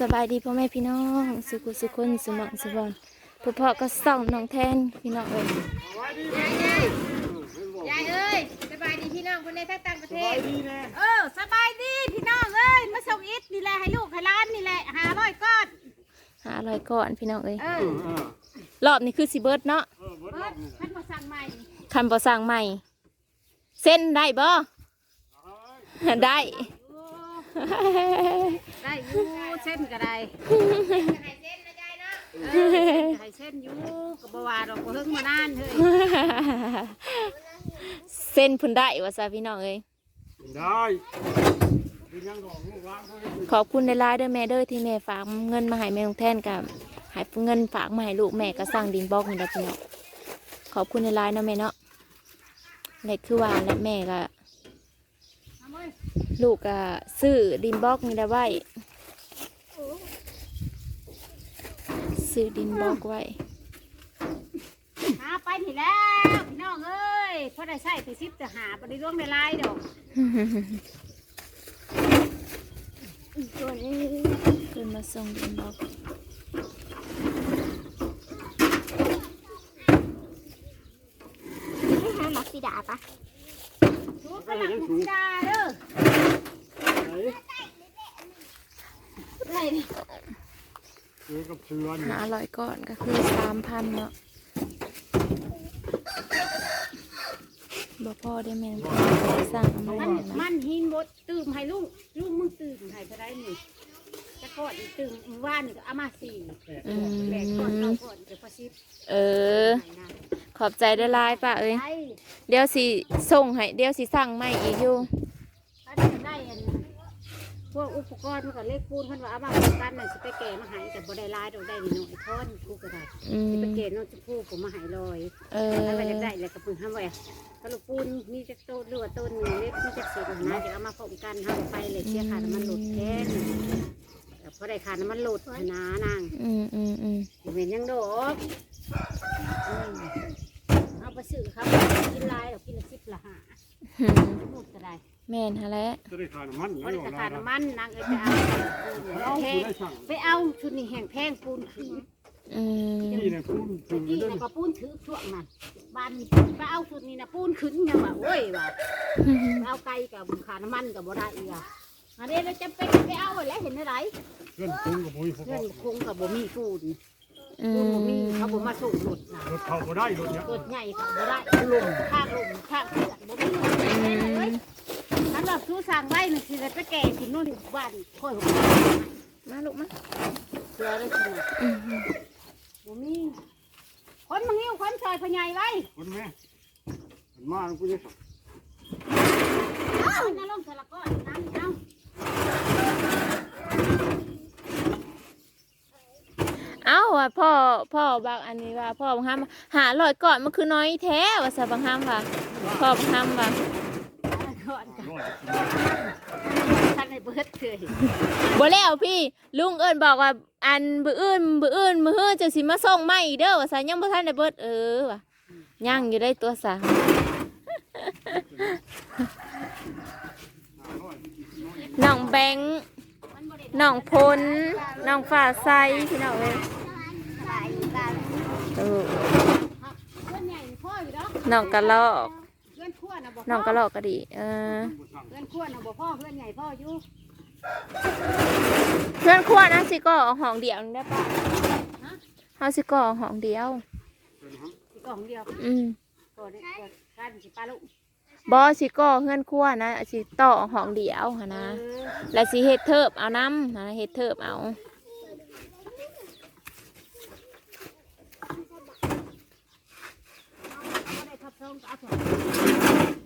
สบายดีพ่อแม่พี่น้อง สุขุสุคนสมองสุบอนพ่อพ่อก็ส่องน้องแทนพี่น้องเอ้ยยายเอ้ยสบายดีพี่น้องคนในต่างประเทศแน่เออสบายดีพี่น้องเอ้ยมาส่งอิฐนี่แหละให้ลูกให้ร้านนี่แหละหาร้อยก้อนหาลอยก่อนพี่น้องเอ้ยเออเออรอบนี้คือสิเบิร์ดเนาะเออเบิดเบิรอดบนี่แหละท่านมาสั่งใหม่คันบ่สั่งใหม่ เส้นได้บ่ได้โอ้ ได้อยู่เส้นก็ได้ให้เส้นนะยายเนาะเออให้เส้นอยู่กับบวาดอกบ่เฮิงมานานเฮ้ยเส้นเพุ่นได้ว่าซะพี่น้องเอ้ย ได้เป็นยังดอกลูกร้านเขาให้ดูขอบคุณในไลน์เด้อแม่เด้อที่แม่ฝากเงินมาให้แม่น้องแทนกับให้เงินฝากมาให้ลูกแม่ก็สั่งดินบล็อกนี่แหละพี่น้องขอบคุณในไลน์เนาะแม่เนาะนี่คือว่าและแม่ก็เอาเว้ย ลูกก็ซื้อดินบล็อกนี่ได้ไว้ซื้อดินบล็อกไว้หาไปนี่แล้วพี่น้องเอ้ยพอได้ใช้ไปซิบแต่หาบ่ได้ร่วงในลายดอกขึ้นมาส่งดินบล็อกหลักสีดาปะชูกระหลักสีดาเด้อ ไหน อะไรนี่เจอกับเชือนหาร้อยก่อนก็คือสามพันเนาะบ่พอได้แม่นสั่งเอามามันให้นะมันหินบดตื่มให้ลุงลุงมึงตื่มให้เท่าไรนี่จะกอดอีกตื่มมื้อว่านนี่ก็เอามาสี่อืแบกก่อนมเราก่อนเดี๋ยวพอซิบเออให้นะขอบใจได้หลายป่ะเอ้ยได้เดี๋ยวสิส่งให้ เดี๋ยวสิสั่งใหม่อีกอยู่ ถ้าได้ได้อัน พวกอุปกรณ์มันก็เลขปูนเพิ่นว่าเอามาป้องกันน่ะสิไปแก่มาใหายแต่บ่ได้หลายดอกได้นิดหน่อยท่อนกูก็ได้อืมสิไปเกณฑ์น้องจะพูผมมาใหายลอยเออถ้าไปจะได้แล้วก็เพิ่งทำไว้กระลูกปูนมีจักโตหรือว่าต้นหนึ่งเล็กมีจักเศษนะเดี๋ยวเอามาพร้อมกันทำไปเลยเสียขาดน้ำมันหลุดแค่นแต่พอได้ขาดน้ำมันหลุดนะนาง อืมอืมอืมเห็นยังดอกอืมเอาไปซื้อครับกินลายดอกกินละสิบละห้าหืมหมดก็ได้ แม่นฮะแหล้วจะได้ขายน้ำมันพอแล้วได้หรอขาดนะน้ำมันนางเอ้ยไปเอาปูนเอาแพคุณงได้สั่งไปเอาชุดนี้แห้งแพงปูนขึ้นอืมที่เนี่ยคุณถึงที่ได้นะก็ปูนถือช่วงนั้นบ้านไปเอาชุดนี้นะปูนขึ้นยังว่าโอ้ยว่าเอาไก่กับขาน้ำมันกับบ่ได้อีกอะอันนี้เราจะไปไปเอาไว้แล้วเห็นอะไรเพื่อนคุ้งกับปุ้ยพวกเพื่อนคงกับบ่มีปูนอืปูนบ่มีมเขาบ่มาส่งรถนะ รถเขาก็ได้รถเนี้ยเกิดใหญ่เขาบ่ได้ลมข้างลมข้างเกิดบ่มี เลยถ้าเราสู้สั่งไว้นี่สิได้ไปแก่ที่นู่นบ้านค่อยหัวมาลูกมาเสือเลยสินะอืมบ่มีคนมาหิ้วคนซอยพญายไว้คนแม่มันมากูจะสั่งเอาน้ำลงสละก้อนน้ำเอาเอ้าว่าพ่อพ่อบอกอันนี้ว่าพ่อบางคำหาร้อยก่อนมันคือน้อยแท้ว่าซะบางคำว่าพ่อบางคำว่าเอา ก่อนกันร้อยท่านให้เบิดเลยบ่แล้วพี่ ลุงเอิญบอกว่าอันบื้ออื่นบื้ออื่นมือฮื้อจะสิมาส่งใหม่อีกเด้อว่าซะยังบ่ทันได้เบิดเออว่ะยังอยู่ได้ตัวซะน้องแบงค์มันบ่ได้น้องพลน้องฟ้าใสพี่น้องเอ้ยตายตายเออเพื่อนใหญ่พ่ออยู่เนาะน้องกระลอกเพื่อ นขั้วนะบอกน้องกระลอกก็ดี เออเพื่อนขั้วนะบอกพ่อเพื่อนใหญ่พ่ออยู่เพื่อนขั้วนะสิก็เอาห้องเดียวนี่ได้ปะเฮาสิก็เอาห้องเดียวอีกกล่องเดียวอืมก่อนก่อนการสิปลาลูกบอสิก็เพื่อนขั้วนะสิต่อห้องเดียวหั่นนะ เออแล้วสิเฮ็ดเทิบเอาน้ำนะเฮ็ดเทิบเอาเอาได้ทับซ้อนก็เอาเถอะ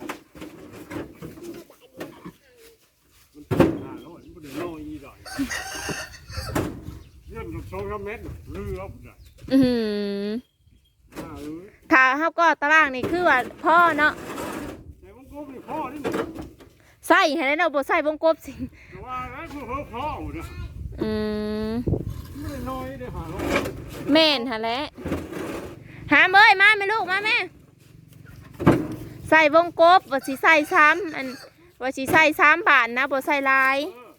มันห้าร้อยมันได้ร้อยอีได้เงื่ อนสองสามเมตรเรือเอาได้อือหือห้าเอ้ยถ้าเฮาก็ตารางนี่คือว่าพ่อเนาะแต่วงกลมนี่พ่อนี่ใส่ให้ได้เนาะบ่ใส่วงกบสิแต่ว่าแล้วคือเขาพ่อเนี่ยอืมไม่ได้น้อยได้ห้าร้อยแม่นหั่นแหละหามเอ้ยมาแม่ลูกมาแม่ใส่วงกบว่าสิใส่ซ้ำอันว่าสิใส่ซ้ำบาทนะบ่ใส่ลาย เออ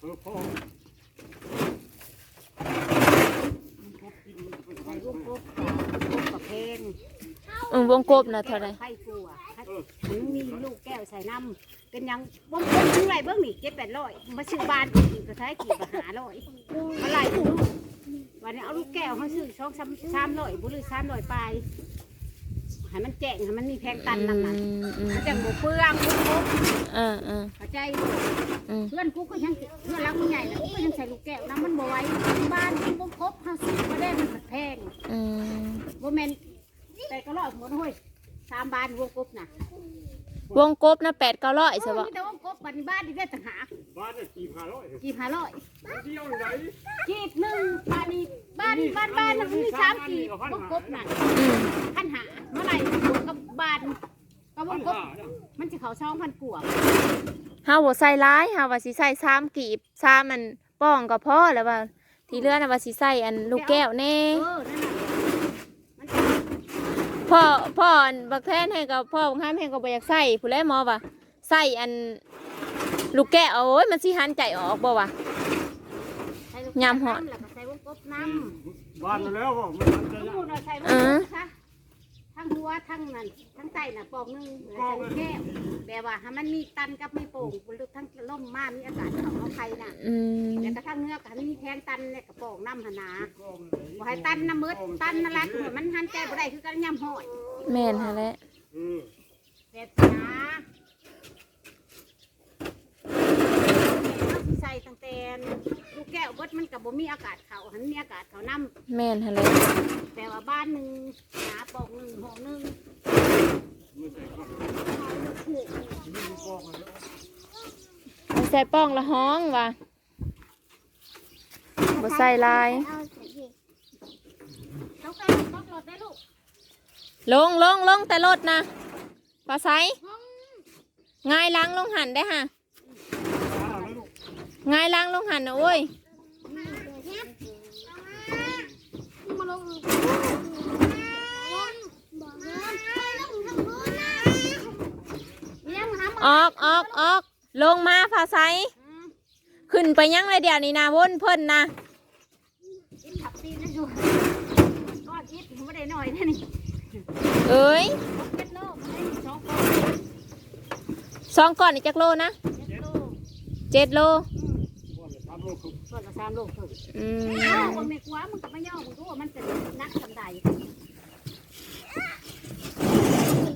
เออพ่อ อืมวงกบนะเท่าไหรไข่กลัวมันมีลูกแก้วใส่น้ำเป็นหยังบ่มเป็นทั้งไรเบิ้งนี่เจ็ดแปดร้อยมาซื้อบ้านอีกก็ใช้กี่บาหาร้อยมาหลายลูกวันนี้เอาลูกแก้วเขาซื้อช่องซ้ำสามร้อยบุหรือสามร้อยปลายให้มันแจ้งให้มันมีแพงตันนำนั้นอืมอืมมันจะหมูเปลืองหมูครบอ่าอ่าเข้าใจอืมเพื่อนกูก็ยังเพื่อนรักกูใหญ่นะกูก็ยังใส่ลูกแก้วน้ำมันบ่ไหวบ้านกูบ่ครบเขาซื้อมาได้มันแพง อืม บ่แม่น แต่ก็รอดหมดเฮ้ยสามบานวงกบน่ะวงกบนะแปดเก้าร้อยใช่เออปะมีแต่วงกบบัดนี้บ้านนี่ได้ต่างหากบ้านเนี่ยกี่พันร้อยกี่ห้าร้อยเที่ยวไหนกีบหนึ่งบ้านนี้บ้านบ้านบ้านมันมีสามกีบวงกบน่ะอืมพันหาเมื่อไหร่กับบานกับวพังนกบห้าเนี่ยมันจะเขาช่องพันกว่าเฮาบ่ใส่ร้ายเฮาว่าสิใส่สามกีบสามมันป้องก็พอแล้วว่า ที่เหลือน่ะว่าสิใส่อันลูกแก้วแน่เออนั่นน่ะมันจะ พ่อพ่ออันบักแทนให้กับพ่อบักห้ามให้ก็บ่อยากใส่ผู้แลหมอว่าใส่อันลูกแก้วโอ้ยมันสิหันใจออกบ่วะใส่ลูกยำหอดแล้วก็ใส่วงกบน้ำบ้านแล้วก็มันจะทั้งยาหมกดเราใส่วงเอกอบซะ ทั้งหัวทั้งนั่นทั้งไตน่ะปอกหนึงแล้วใส่แก้วแบบว่าให้มันมีตันกับไม่โป่งทั้งล่มมามีอากาศเข้าเอาไข่น่ะอืมแล้วก็ทั้งเนื้อก็ให้มันมีแทงตันเนี่ยกระปอกน้ำหนนาบ่ให้ตันน้ำมืดตันนั่นแหละคือมันหันใจบ่ได้คือกันยำหอยแม่นหั่นแหละเออแบบนะเอาสิใส่ตั้งแต่ลูกแก้วเบดมันกับบ่มีอากาศเขาหันมีอากาศเขาน้แม่นหั่นแหละำแต่ว่าบ้านหนึ่ง ปอกหนึ่งหอหนึ่งใส่ป้องละห้องว่ะบ่ใส่ลายเขาก็ปอกรถได้ลูกลงลงลงแต่รถนะปลาไซง่ายล้างลงหันได้ฮะง่ายล้างลงหันนะโอ้ย มาเนี่ยมึง ออกออกออกลงมาปลาไซขึ้นไปยังเลยเดี๋ยวนี้นะวนเพิ่นนะอินขับตีนนะอยู่ก้อนอิดไม่ได้หน่อยนะนี่เอ้ยเจ็ดโลมันได้สองคนสองก้อนนี่จักโลนะเจ็ดโลเจ็ดโลบ้านเนี่ยทำลูกคือส่วนละสามโลครึ่งอืมเอ้าคนไม่กลัวมึงกับไม่ย่อมึงรู้ว่ามันจะนักสันใด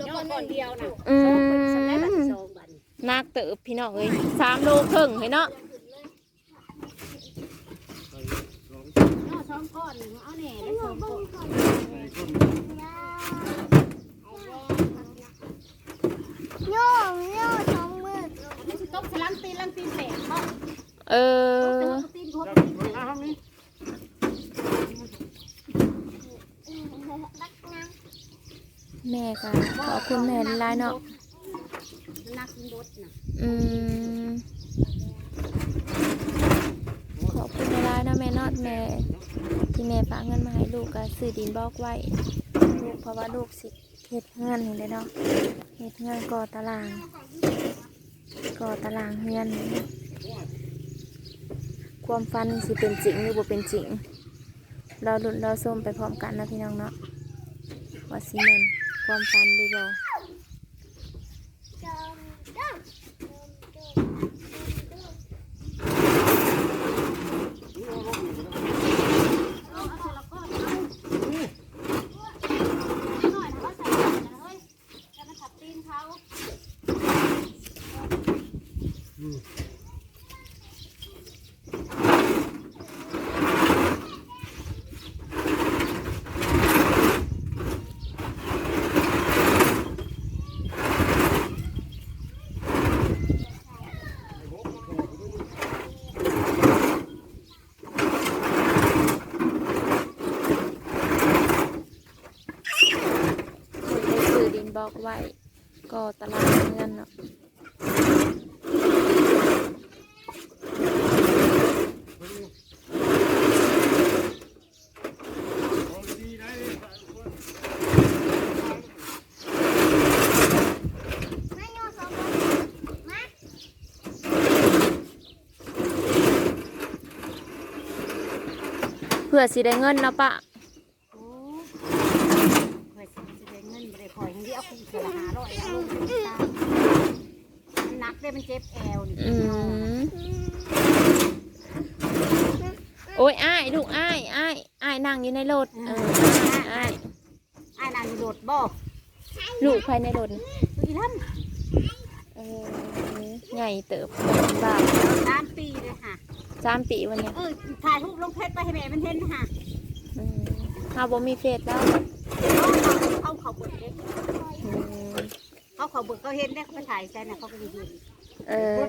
ย่อก่อนเดียวนะอืสองคนสันได้บัดมสองบัด นักเติบพี่น้องเอ้ยสามโลครึ่งเห็นเนาะย่อสองก้อนหนึ่งเอาแหน่ได้สองก้อนโย่โย่สองมืออันนี้สิตกสลังตีนลังตีนแตกเขาเอตกอแต่ว่าตีนครบจับตีนเวลาทำนี้รักน้แม่ก็ขอบคุณแม่หลายๆเนาะมันนักมันบ ดน่ะอืมขอบคุณหลายๆนะแม่เนอดแม่ ที่แม่ฝากเงินมาให้ลูกก็ซื้อดินบอกไว้ลูกเพราะว่าลูกสิเฮ็ดเงินนี่เลยเนาะเฮ็ดเงินก่อตาราง ก่อตารางเงินความฝันสิเป็นจริงหรือบ่เป็นจริง เราหลุ้นเราส้มไปพร้อมกันนะพี่น้องเนาะว่าสิแม่นความฝันหรือบ่ำจอมจอม เอาเอาสลักก้อนเอาหน่อยนะเขาใส่ก่อนนะเฮ้ยจะมาทับตีนเขา คนได้ซื้อดิน บอกไว้ก่อตารางเงินเนาะเลยไม่โย่สองมือมาเพื่อสิได้เงินเนาะปะ โอ้เคยสิ แต่ละ หาร้อยเอาลงทุนตามมันหนักเลยมันเจ็บแอวนี่อืมโอ้ยอ้ายลูกอ้ายอ้ายอ้ายนั่งอยู่ในรถเอออ้ายไอ้นางอยู่โดดบ่ลูกภายในรถอีทเออใหญ่เติบบ้าำสามปีเลยค่ะ สามปีวันเนี้ยเออถ่ายรูปลงเพจไปให้แม่มันเห็นค่ะอืมเฮาบ่มีเฟซแล้วเขาเขาเขาเบิกเด้อืม เขาเขาเบิกเขาเห็นได้เขาถ่ายใช่น่ะเขาก็จะเห็นเออ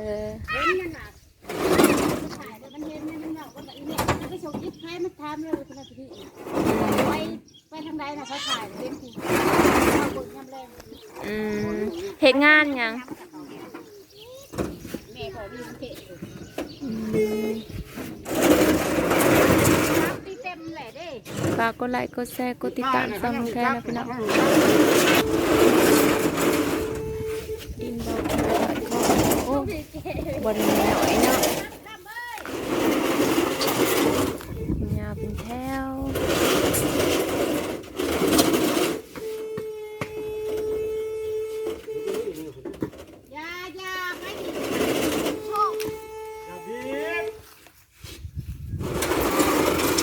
เห็นนั่นน่ะถ่ายแล้วมันเห็นเนี่ยมันบอกว่าแบบนี้มันไปส่งยิบให้มันทำเลยทำไมพี่ไปไปทางใดน่ะเขาถ่ายเห็นคุณเขาเบิกยำแรงอืมเฮ็ดงานหยังแม่ขอดีเทศอืมน้ำตีเต็มแหละเด้ฝากกดไลค์กดแชร์กดติดตามซัมแค่นะพี่น้องดินบอก โอ้บนหน่อยเนาะยาวเป็นแถว ยายาไม่ชอบ อย่าบีบ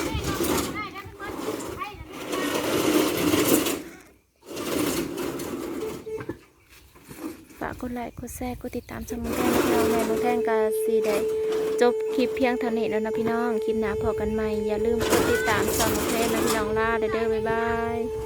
ได้แล้วมันให้แล้ว ฝากก ดไลค์กดแชร์กดติดตามซัมแค่นะพี่น้องแม่บางแท่งกาซีได้จบคลิปเพียงเท่านี้แล้วนะพี่น้อง คลิปหน้าพอกันใหม่ อย่าลืมกดติดตามซัมแค่นะพี่น้องลาเด้อเด้อบ๊ายบาย